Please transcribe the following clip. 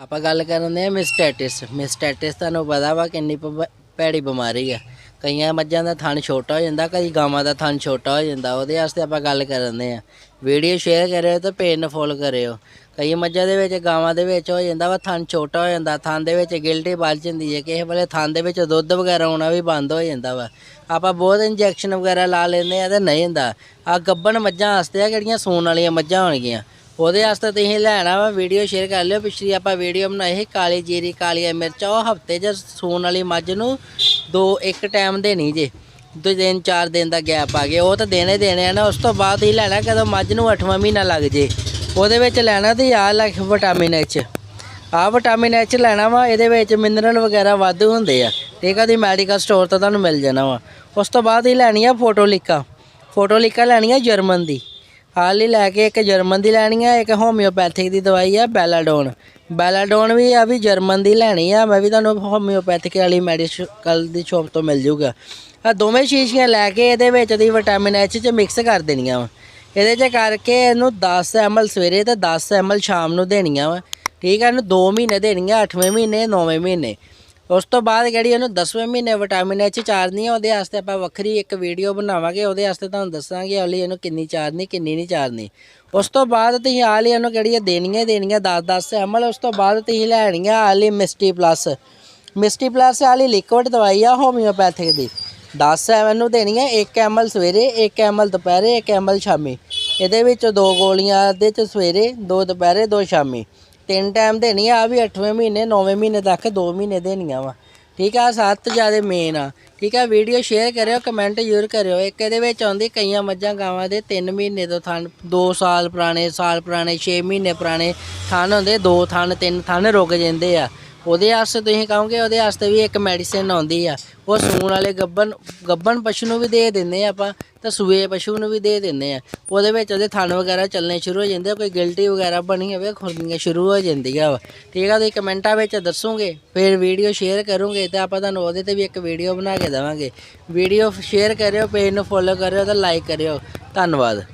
ਆਪਾਂ ਗੱਲ ਕਰਨ ਦੇ ਆ ਮਿਸਟੈਟਿਸ ਮਿਸਟੈਟਿਸ ਤੁਹਾਨੂੰ ਪਤਾ ਵਾ ਕਿੰਨੀ ਪ- ਭੈੜੀ ਬਿਮਾਰੀ ਆ। ਕਈਆਂ ਮੱਝਾਂ ਦਾ ਥਣ ਛੋਟਾ ਹੋ ਜਾਂਦਾ, ਕਈ ਗਾਵਾਂ ਦਾ ਥਣ ਛੋਟਾ ਹੋ ਜਾਂਦਾ, ਉਹਦੇ ਵਾਸਤੇ ਆਪਾਂ ਗੱਲ ਕਰਨ ਦੇ ਆ ਵੀਡੀਓ ਸ਼ੇਅਰ ਕਰਿਓ ਤੇ ਪੇਜ ਨੂੰ ਫੋਲੋ ਕਰਿਓ। ਕਈ ਮੱਝਾਂ ਦੇ ਵਿੱਚ, ਗਾਵਾਂ ਦੇ ਵਿੱਚ ਹੋ ਜਾਂਦਾ ਵਾ ਥਣ ਛੋਟਾ ਹੋ ਜਾਂਦਾ, ਥਣ ਦੇ ਵਿੱਚ ਗਿਲਟੀ ਬਲ ਜਾਂਦੀ ਹੈ ਕਿਸੇ ਵੇਲੇ ਥਣ ਦੇ ਵਿੱਚ ਦੁੱਧ ਵਗੈਰਾ ਆਉਣਾ ਵੀ ਬੰਦ ਹੋ ਜਾਂਦਾ ਵਾ। ਆਪਾਂ ਬਹੁਤ ਇੰਜੈਕਸ਼ਨ ਵਗੈਰਾ ਲਾ ਲੈਂਦੇ ਆ ਤੇ ਨਹੀਂ ਹੁੰਦਾ। ਆ ਗੱਬਣ ਮੱਝਾਂ ਵਾਸਤੇ ਆ, ਜਿਹੜੀਆਂ ਸੂਣ ਵਾਲੀਆਂ ਮੱਝਾਂ ਹੋਣਗੀਆਂ। ਉਹਦੇ ਵਾਸਤੇ ਤੁਸੀਂ ਲੈਣਾ ਵਾ ਵੀਡੀਓ ਸ਼ੇਅਰ ਕਰ ਲਿਓ। ਪਿਛਲੀ ਆਪਾਂ ਵੀਡੀਓ ਬਣਾਈ ਸੀ ਕਾਲੀ ਜੀਰੀ, ਕਾਲੀਆਂ ਮਿਰਚਾਂ। ਉਹ ਹਫ਼ਤੇ 'ਚ ਸੂਣ ਵਾਲੀ ਮੱਝ ਨੂੰ ਦੋ, ਇੱਕ ਟਾਈਮ ਦੇਣੀ ਜੇ। ਦੋ ਦਿਨ, ਚਾਰ ਦਿਨ ਦਾ ਗੈਪ ਆ ਗਿਆ। ਉਹ ਤਾਂ ਦੇਣੇ ਦੇਣੇ ਆ ਨਾ। ਉਸ ਤੋਂ ਬਾਅਦ ਹੀ ਲੈਣਾ ਕਦੋਂ ਮੱਝ ਨੂੰ 8ਵਾਂ ਮਹੀਨਾ ਲੱਗ ਜੇ। ਉਹਦੇ ਵਿੱਚ ਲੈਣਾ ਤੇ ਆ ਲੱਖ ਵਿਟਾਮਿਨ ਐਚ ਆ ਵਿਟਾਮਿਨ ਐਚ ਲੈਣਾ ਵਾ, ਇਹਦੇ ਵਿੱਚ ਮਿਨਰਲ ਵਗੈਰਾ ਵਾਧੂ ਹੁੰਦੇ ਆ। ਠੀਕ ਆ ਦੀ ਮੈਡੀਕਲ ਸਟੋਰ ਤੋਂ ਤੁਹਾਨੂੰ ਮਿਲ ਜਾਣਾ ਵਾ। ਉਸ ਤੋਂ ਬਾਅਦ ਹੀ ਲੈਣੀ ਆ ਫੋਟੋਲਿਕਾ। ਫੋਟੋਲਿਕਾ ਲੈਣੀ ਆ ਜਰਮਨ ਦੀ। ਹਾਲ ਹੀ ਲੈ ਕੇ ਇੱਕ ਜਰਮਨ ਦੀ ਲੈਣੀ ਆ, ਇੱਕ ਹੋਮਿਓਪੈਥਿਕ ਦੀ ਦਵਾਈ ਆ ਬੈਲਾਡੋਨ ਬੈਲਾਡੋਨ ਵੀ ਆ, ਵੀ ਜਰਮਨ ਦੀ ਲੈਣੀ ਆ, ਮੈਂ ਵੀ ਤੁਹਾਨੂੰ ਹੋਮਿਓਪੈਥਿਕ ਵਾਲੀ ਮੈਡੀਕਲ ਦੀ ਸ਼ੋਪ ਤੋਂ ਮਿਲ ਜੂਗਾ। ਆ ਦੋਵੇਂ ਸ਼ੀਸ਼ੀਆਂ ਲੈ ਕੇ ਇਹਦੇ ਵਿੱਚ ਦੀ ਵਿਟਾਮਿਨ ਐਚ ਚ ਮਿਕਸ ਕਰ ਦੇਣੀਆਂ ਵਾ। ਇਹਦੇ ਚ ਕਰਕੇ ਇਹਨੂੰ 10 ml ਸਵੇਰੇ ਤੇ 10 ml ਸ਼ਾਮ ਨੂੰ ਦੇਣੀਆਂ ਵਾ। ਠੀਕ ਹੈ ਇਹਨੂੰ 2 ਮਹੀਨੇ ਦੇਣੀਆਂ 8ਵੇਂ ਮਹੀਨੇ 9ਵੇਂ ਮਹੀਨੇ। ਉਸ ਤੋਂ ਬਾਅਦ ਜਿਹੜੀ ਇਹਨੂੰ 10ਵੇਂ ਮਹੀਨੇ ਵਿਟਾਮਿਨ ਐਚ ਚਾਰਨੀ ਆ, ਉਹਦੇ ਵਾਸਤੇ ਆਪਾਂ ਵੱਖਰੀ ਇੱਕ ਵੀਡੀਓ ਬਣਾਵਾਂਗੇ, ਉਹਦੇ ਵਾਸਤੇ ਤੁਹਾਨੂੰ ਦੱਸਾਂਗੇ ਹਲੀ ਇਹਨੂੰ ਕਿੰਨੀ ਚਾਰਨੀ, ਕਿੰਨੀ ਨਹੀਂ ਚਾਰਨੀ। ਉਸ ਤੋਂ ਬਾਅਦ ਤੁਸੀਂ ਆ ਲਈ ਇਹਨੂੰ ਕਿਹੜੀਆਂ ਦੇਣੀਆਂ ਹੀ ਦੇਣੀਆਂ 10 10 ml ਉਸ ਤੋਂ ਬਾਅਦ ਤੁਸੀਂ ਲੈਣੀਆਂ ਆ ਮਿਸਟੀ ਪਲੱਸ। ਮਿਸਟੀ ਪਲੱਸ ਵਾਲੀ ਲਿਕਵਿਡ ਦਵਾਈ ਆ ਹੋਮਿਓਪੈਥਿਕ ਦੀ। 10 ਐਮ ਨੂੰ ਦੇਣੀ ਹੈ 1 ml ਸਵੇਰੇ 1 ml ਦੁਪਹਿਰੇ 1 ml ਸ਼ਾਮੀ। ਇਹਦੇ ਵਿੱਚ ਦੋ ਗੋਲੀਆਂ ਦੇ ਚ ਸਵੇਰੇ, ਦੋ ਦੁਪਹਿਰੇ, ਦੋ ਸ਼ਾਮੀ। ਤਿੰਨ ਟਾਈਮ ਦੇਣੀ ਆ ਵੀ 8ਵੇਂ ਮਹੀਨੇ 9ਵੇਂ ਮਹੀਨੇ ਤੱਕ 2 ਮਹੀਨੇ ਦੇਣੀਆਂ ਵਾ। ਠੀਕ ਆ ਸੱਤ ਜਿਆਦੇ ਮੇਨ ਆ। ਠੀਕ ਆ ਵੀਡੀਓ ਸ਼ੇਅਰ ਕਰਿਓ ਕਮੈਂਟ ਜ਼ਰੂਰ ਕਰਿਓ। ਇੱਕ ਇਹਦੇ ਵਿੱਚ ਆਉਂਦੀ ਕਈਆਂ ਮੱਝਾਂ ਗਾਵਾਂ ਦੇ 3 ਮਹੀਨੇ ਤੋਂ ਥਣ 2 ਸਾਲ ਪੁਰਾਣੇ ਸਾਲ ਪੁਰਾਣੇ 6 ਮਹੀਨੇ ਪੁਰਾਣੇ ਥਣ ਹੁੰਦੇ, ਦੋ ਥਣ, ਤਿੰਨ ਥਣ ਰੁਕ ਜਾਂਦੇ ਆ। ਉਹਦੇ ਵਾਸਤੇ ਤੁਸੀਂ ਕਹੋਗੇ, ਉਹਦੇ ਵਾਸਤੇ ਵੀ ਇੱਕ ਮੈਡੀਸਿਨ ਆਉਂਦੀ ਆ। ਉਹ ਸੂਣ ਵਾਲੇ ਗੱਬਨ ਗੱਬਨ ਪਸ਼ੂ ਨੂੰ ਵੀ ਦੇ ਦਿੰਦੇ ਆ ਆਪਾਂ, ਤਾਂ ਸੂਏ ਪਸ਼ੂ ਨੂੰ ਵੀ ਦੇ ਦਿੰਦੇ ਆ। ਉਹਦੇ ਵਿੱਚ ਉਹਦੇ ਥਣ ਵਗੈਰਾ ਚੱਲਣੇ ਸ਼ੁਰੂ ਹੋ ਜਾਂਦੇ ਆ, ਕੋਈ ਗਿਲਟੀ ਵਗੈਰਾ ਬਣੀ ਹੋਵੇ ਖੁਰਨੀਆਂ ਸ਼ੁਰੂ ਹੋ ਜਾਂਦੀਆਂ ਵਾ। ਠੀਕ ਆ, ਤੁਸੀਂ ਕਮੈਂਟਾਂ ਵਿੱਚ ਦੱਸੋਗੇ, ਫਿਰ ਵੀਡੀਓ ਸ਼ੇਅਰ ਕਰੋਗੇ, ਤਾਂ ਆਪਾਂ ਤੁਹਾਨੂੰ ਉਹਦੇ ਤੇ ਵੀ ਇੱਕ ਵੀਡੀਓ ਬਣਾ ਕੇ ਦੇਵਾਂਗੇ। ਵੀਡੀਓ ਸ਼ੇਅਰ ਕਰਿਓ ਪੇਜ ਨੂੰ ਫੋਲੋ ਕਰਿਓ, ਤੇ ਲਾਈਕ ਕਰਿਓ। ਧੰਨਵਾਦ।